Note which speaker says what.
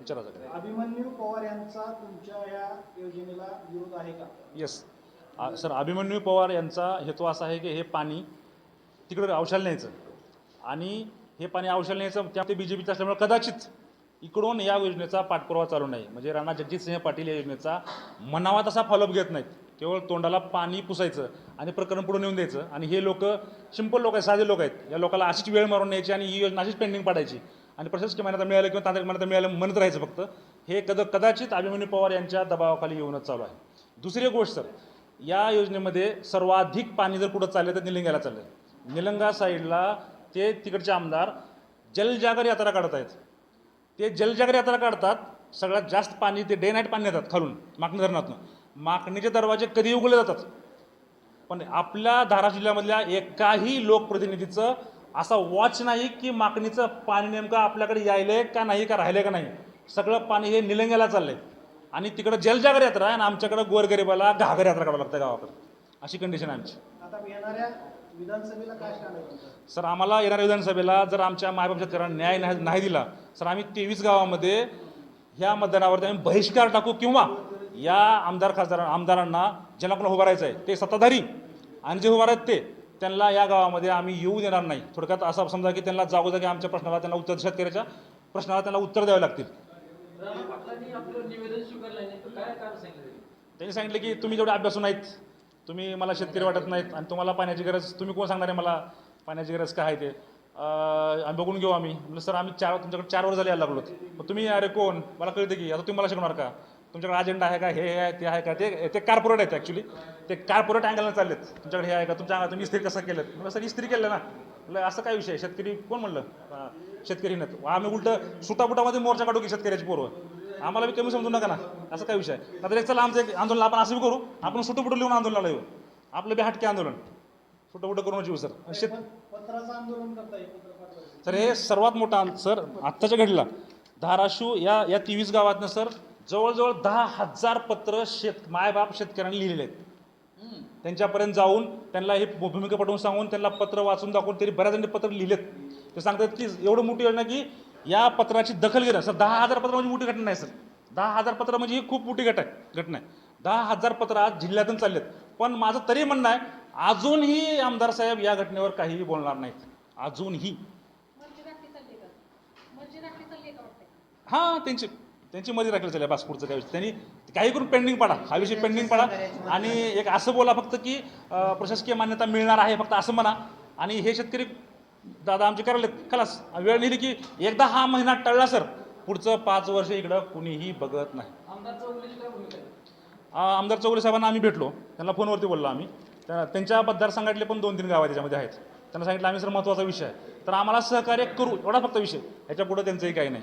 Speaker 1: विचारा सगळं.
Speaker 2: अभिमन्यू पवार यांचा तुमच्या या योजनेला विरोध आहे का?
Speaker 1: येस सर अभिमन्यू पवार यांचा हेतू असा आहे की हे पाणी तिकडं औषध न्यायचं. आणि हे पाणी औषध न्यायचं त्या ते बी जे पीचं असल्यामुळे कदाचित इकडून या योजनेचा पाठपुरावा चालू नाही. म्हणजे राणा जगजितसिंह पाटील या योजनेचा म्हणावा तसा फॉलोअप घेत नाहीत. केवळ तोंडाला पाणी पुसायचं आणि प्रकरण पुढे नेऊन द्यायचं. आणि हे लोक सिंपल लोक आहेत साधे लोक आहेत. या लोकांना अशीच वेळ मारून न्यायची आणि ही योजना अशीच पेंडिंग पाडायची. आणि प्रशासकीय मान्यता मिळालं किंवा तांत्रिक मान्यता मिळालं म्हणत राहायचं फक्त हे कद कदाचित अभिमन्यू पवार यांच्या दबावाखाली येऊनच चालू आहे. दुसरी एक गोष्ट सर या योजनेमध्ये सर्वाधिक पाणी जर कुठं चाललं तर निलंग्याला चाललं निलंगा साईडला ते तिकडचे आमदार जलजागर यात्रा काढत आहेत. ते जलजागर यात्रा काढतात सगळ्यात जास्त पाणी ते डे नाईट पाणी येतात खालून माकणी धरणातून. माकणीचे दरवाजे कधी उघडले जातात. पण आपल्या धाराशिव जिल्ह्यामधल्या एकाही लोकप्रतिनिधीचं असा वॉच नाही की माकणीचं पाणी नेमकं आपल्याकडे यायलंय का नाही का राहिलंय का नाही. सगळं पाणी हे निलंग्याला चाललंय. आणि तिकडं जलजागर यात्रा आहे आणि आमच्याकडं गोरगरिबाला घागर यात्रा काढावं लागतं गावाकडे. अशी कंडिशन आहे आमची.
Speaker 2: आहे?
Speaker 1: सर आम्हाला येणाऱ्या विधानसभेला जर आमच्या मायबाप शेतकऱ्यांना न्याय नाही नाही दिला सर आम्ही तेवीस गावामध्ये ह्या मतदानावरती आम्ही बहिष्कार टाकू किंवा या आमदार खासदार आमदारांना ज्यांना कोण उभारायचं आहे ते सत्ताधारी. आणि जे उभार आहेत ते. त्यांना या गावामध्ये आम्ही येऊ देणार नाही. थोडक्यात असं समजा की त्यांना जागोजागी आमच्या प्रश्नाला त्यांना उत्तर शेतकऱ्याच्या प्रश्नाला त्यांना उत्तर द्यावे लागतील. त्यांनी? सांगितलं की तुम्ही जेवढे अभ्यासू नाहीत तुम्ही मला शेतकरी वाटत नाहीत आणि तुम्हाला पाण्याची गरज तुम्ही कोण सांगणार आहे मला पाण्याची गरज काय आहे ते? आम्ही बघून घेऊ आम्ही. म्हणलं सर आम्ही चार तुमच्याकडे चार वर झाले यायला लागलो मग तुम्ही अरे कोण? मला कळते की आता तुम्ही मला शिकवणार का? तुमच्याकडे अजेंडा आहे का? हे आहे ते आहे का? ते ते कार्पोरेट आहेत ॲक्च्युली ते कार्पोरेट अँगलनं चाललेत. तुमच्याकडे हे आहे का? तुमच्या तुम्ही इस्त्री कसं केलं? म्हणलं सर इस्त्री केलं ना. म्हणलं असं काय विषय? शेतकरी कोण म्हणलं? शेतकरी नाहीत. आम्ही उलटं सुटापुटामध्ये मोर्चा काढू की शेतकऱ्याची पोरं. आम्हाला बी कमी समजू नका ना. असं काय विषय आता एक चला आमचं एक आंदोलन आपण असं बी करू. आपण सुटुपुटू लिहून आंदोलनाला येऊ आपलं बी हटके आंदोलन. सुटपुटं करून जीव सर. शेत. सर हे सर्वात मोठा सर आत्ताच्या घडीला धाराशिव या या तेवीस गावातनं सर जवळजवळ दहा हजार पत्र शेत मायबाप शेतकऱ्यांनी लिहिलेले आहेत. त्यांच्यापर्यंत जाऊन त्यांना हे भूमिका पटवून सांगून त्यांना पत्र वाचून दाखवून तरी बऱ्याच जणांनी पत्र लिहिलेत. ते सांगतात की एवढं मोठी योजना की या पत्राची दखल घेणं सर दहा हजार पत्र म्हणजे मोठी घटना नाही सर. दहा हजार पत्र म्हणजे ही खूप मोठी घट आहे घटना आहे. दहा हजार पत्र आज जिल्ह्यातून चाललेत. पण माझं तरी म्हणणं आहे अजूनही आमदार साहेब या घटनेवर काहीही बोलणार नाहीत. अजूनही. हां त्यांची. त्यांची मध्ये राखली चालेल बस पुढचं काय विषय. त्यांनी काही करून पेंडिंग पाडा. हा विषय पेंडिंग पाडा. आणि एक असं बोला फक्त की प्रशासकीय मान्यता मिळणार आहे फक्त असं म्हणा. आणि हे शेतकरी दादा आमचे करायला खलास. वेळ नेली की एकदा हा महिना टळला सर पुढचं पाच वर्ष इकडं कुणीही बघत नाही.
Speaker 3: आमदार
Speaker 1: चौगुले साहेबांना आम्ही भेटलो. त्यांना फोनवरती बोललो आम्ही. त्या- त्यांच्या मतदारसंघातले पण दोन तीन गाव त्याच्यामध्ये आहेत. त्यांना सांगितलं आम्ही सर महत्त्वाचा विषय आहे. तर आम्हाला सहकार्य करू एवढा फक्त विषय. याच्यापुढे त्यांचंही काही नाही.